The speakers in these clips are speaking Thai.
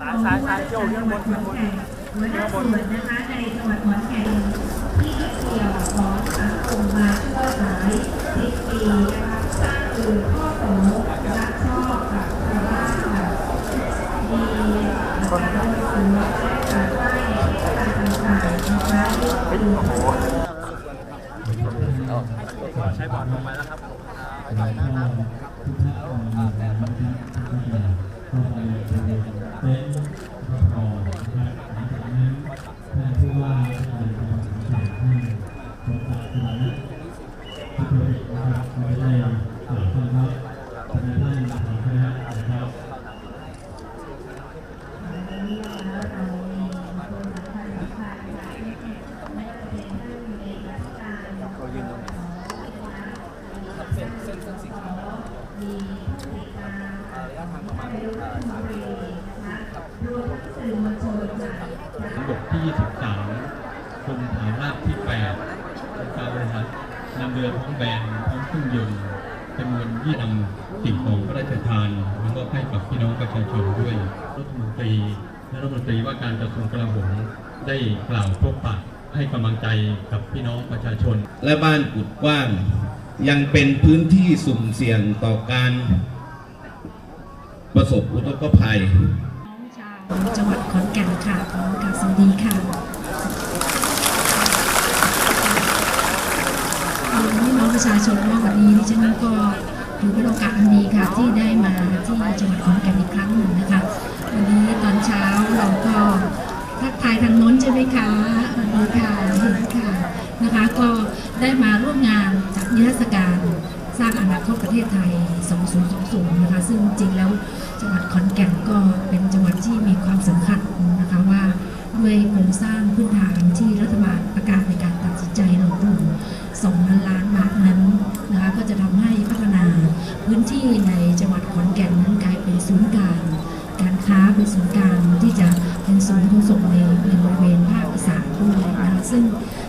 สายสายสายเที่ยวเที่ยวบนเที่ยวบนหัวหน้าส่วนนะคะในจังหวัดขอนแก่นที่เกี่ยวของสังคมมาช่วยสายสิบปีนะคะสร้างคือข้อโสรักชอบกับชาวบ้านค่ะมีการลงทุนและการไหว้เทศกาลต่างๆนะคะที่คือใช้บอร์ดลงไปแล้วครับ บทที่ 23กรมฐานราบที่8การบริหารนำเรือท้องแบนพร้อมเครื่องยนต์จำนวนยี่นำสิ่งของพระราชทานมามอบให้กับพี่น้องประชาชนด้วยรัฐมนตรีและรัฐมนตรีว่าการกระทรวงกลาโหมได้กล่าวพบปะให้กำลังใจกับพี่น้องประชาชน และบ้านกุดกว้างยังเป็นพื้นที่สุ่มเสี่ยงต่อการประสบอุทกภัย จังหวัดขอนแก่นค่ะขอกราบสวัสดีค่ะเรียนพี่น้องประชาชนว่าวันนี้ดิฉันก็ถือเป็นโอกาสอันดีค่ะที่ได้มาที่จังหวัดขอนแก่นอีกครั้งหนึ่งนะคะ วันนี้ตอนเช้าเราก็ทักทายทางโน้นใช่ไหมคะสวัสดีค่ะเห็นค่ะนะคะก็ได้มาร่วมงานจัดนิทรรศการ สร้างอนาคตประเทศไทย 2020 นะคะ ซึ่งจริงแล้วจังหวัดขอนแก่นก็เป็นจังหวัดที่มีความสำคัญนะคะว่าด้วยโครงสร้างพื้นฐานที่รัฐบาลประกาศในการตัดสินใจลงทุน2ล้านล้านบาทนั้นนะคะก็จะทำให้พัฒนาพื้นที่ในจังหวัดขอนแก่นนั้นกลายเป็นศูนย์กลางการค้าเป็นศูนย์กลางที่จะเป็นศูนย์ขนส่งในในบริเวณภาคอีสานด้วยนะคะซึ่ง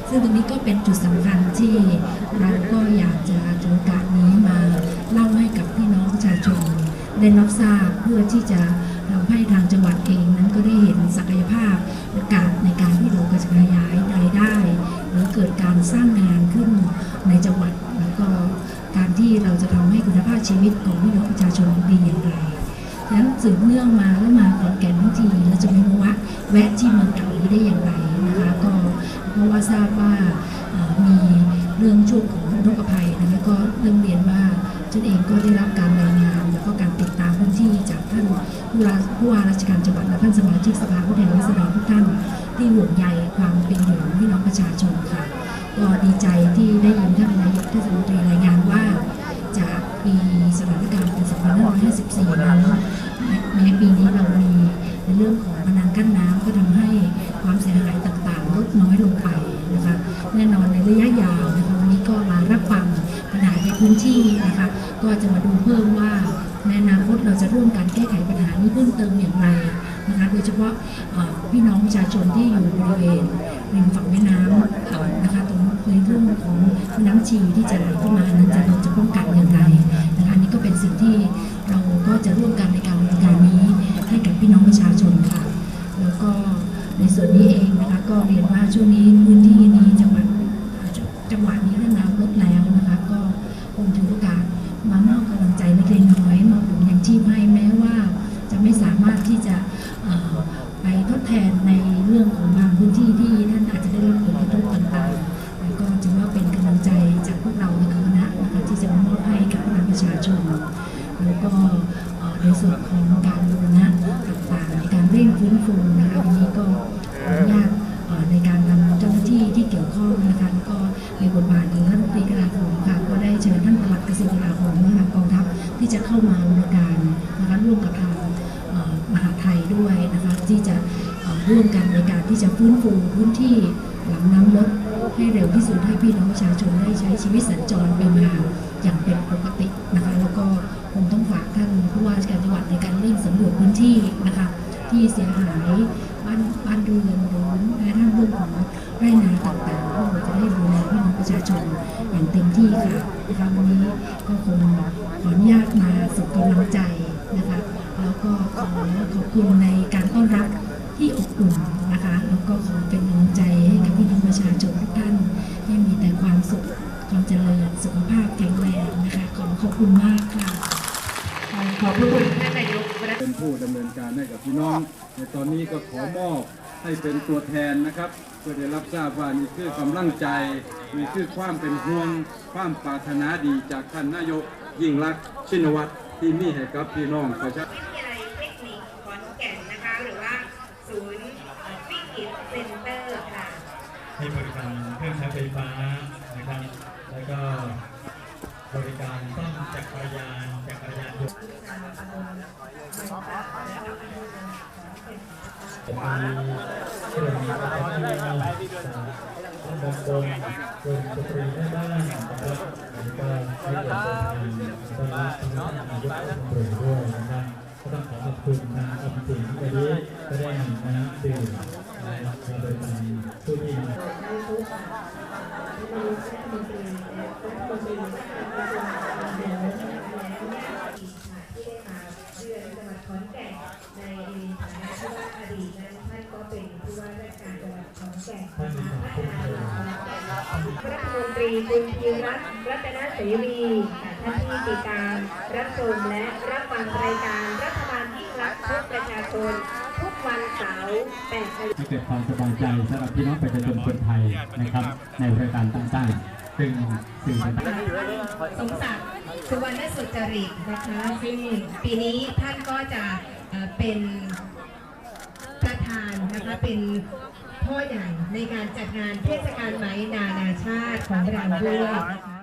ซึ่งตรงนี้ก็เป็นจุดสำคัญที่เราก็อยากจะถือกาส ได้รับทราบเพื่อที่จะทำให้ทางจังหวัดเองนั้นก็ได้เห็นศักยภาพโอกาสในการที่เราจะขยายรายได้ หรือเกิดการสร้างงานขึ้นในจังหวัดแล้วก็การที่เราจะทำให้คุณภาพชีวิตของพี่น้องประชาชนดีอย่างไรฉะนั้นสืบเนื่องมาแล้วมาขอนแก่นทั้งทีเราจะไม่รู้ว่าแวะที่เมืองเก่านี้ได้อย่างไรนะคะก็เพราะว่าทราบว่ามีเรื่องช่วงของอุทกภัยนะคะก็เรื่องเรียนว่าฉันเองก็ได้รับการรายงาน ผู้ว่าผู้ว่าราชการจังหวัดและท่านสมาชิกสภาผู้แทนราษฎรทุกท่าน ที่ห่วงใยความเป็นอยู่ของพี่น้องประชาชนค่ะ ก็ดีใจที่ได้ยินท่านนายกเทศมนตรีรายงานว่า จากปีสถานการณ์ปี2554 นั้นแม้ปีนี้เรามีในเรื่องของพนังกั้นน้ำก็ทำให้ความเสียหายต่างๆ ลดน้อยลงไปนะคะแน่นอนในระยะยาวนะคะวันนี้ก็มารับฟังปัญหาในพื้นที่นะคะก็จะมาดูเพิ่มว่า เราจะร่วมกันแก้ไขปัญหานี้เพิ่มเติมอย่างไรนะคะโดยเฉพาะพี่น้องประชาชนที่อยู่บริเวณริมฝั่งแม่น้ำนะคะตรงในเรื่องของน้ำชีที่จะไหลเข้ามานั้นจะเราจะป้องกันอย่างไรนะคะอันนี้ก็เป็นสิ่งที่เราก็จะร่วมกันในการดำเนินการนี้ให้กับพี่น้องประชาชนค่ะ แล้วก็ในส่วนนี้เองนะคะก็เรียนว่าช่วงนี้ พวกเราในคณะนะคะที่จะมอบให้กับพี่น้องประชาชน แล้วก็ในส่วนของการบูรณะต่างๆในการเร่งฟื้นฟูนะคะวันนี้ก็ขออนุญาตในการนำเจ้าหน้าที่ที่เกี่ยวข้องนะคะแล้วก็ในบทบาทของท่านรัฐมนตรีกลาโหมค่ะก็ได้เชิญท่านปลัดกระทรวงกลาโหมและทางกองทัพที่จะเข้ามาดำเนิการนะคะร่วมกับทางมหาไทยด้วยนะคะที่จะร่วมกันในการที่จะฟื้นฟูพื้นที่หลังน้ำลด ให้เร็วที่สุดให้พี่น้องประชาชนได้ใช้ชีวิตสัญจรไปมาอย่างเป็นปกตินะคะ แล้วก็คงต้องฝากท่านผู้ว่าราชการจังหวัดในการเร่งสำรวจพื้นที่นะคะ ที่เสียหายบ้านบ้านเรือนหรือแม้กระทั่งเรื่องของไร่นาต่างๆเพื่อจะได้ดูแลพี่น้องประชาชนอย่างเต็มที่ค่ะนะคะวันนี้ก็คงขออนุญาตมาส่งกำลังใจนะคะ แล้วก็ขอขอบคุณในการต้อนรับที่อบอุ่นนะคะ แล้วก็ขอเป็นกำลังใจ พี่น้องประชนทุกท่านให้มีแต่ความสุขความเจริญสุขภาพแข็งแรงนะคะขอขอบคุณมากค่ะขอบคุณท่านนายกเป็นผู้ดำเนินการให้กับพี่น้อง ในตอนนี้ก็ขอมอบให้เป็นตัวแทนนะครับเพื่อได้รับทราบว่านี่คือกำลังใจ มีคือความเป็นห่วง ความปรารถนาดีจากท่านนายกยิ่งรักชินวัตรที่มีให้กับพี่น้องประชาชน วิทยาลัยเทคนิคขอนแก่นนะคะ หรือว่าศูนย์วิกฤตเซ็นเตอร์ค่ะ ให้บริการเครื่องใช้ไฟฟ้านะครับ แล้วก็บ ริการซ่อมจักรยานจักรยานยนต์จะมีเครื่องมีอะไรที่มีจากด้องบนบนกลุ่มสตรีได้บ้าง รัฐมนตรีคุณพีรัตน์รัตนเสรีท่านที่ติดตามรับชมและรับฟังรายการรัฐบาลที่รักทุกประชาชน วันเสาร์8นาฬิกาให้เกิดความสบายใจสำหรับพี่น้องประชาชนคนไทยนะครับ ในรายการต่างๆซึ่งสิ่งต่างๆสมศักดิ์สุวรรณสุจริตนะคะซึ่งปีนี้ท่านก็จะเอ่อเป็นประธานนะคะเป็นพ่อใหญ่ในการจัดงานเทศกาลไหมนานาชาติของเราด้วยนะคะ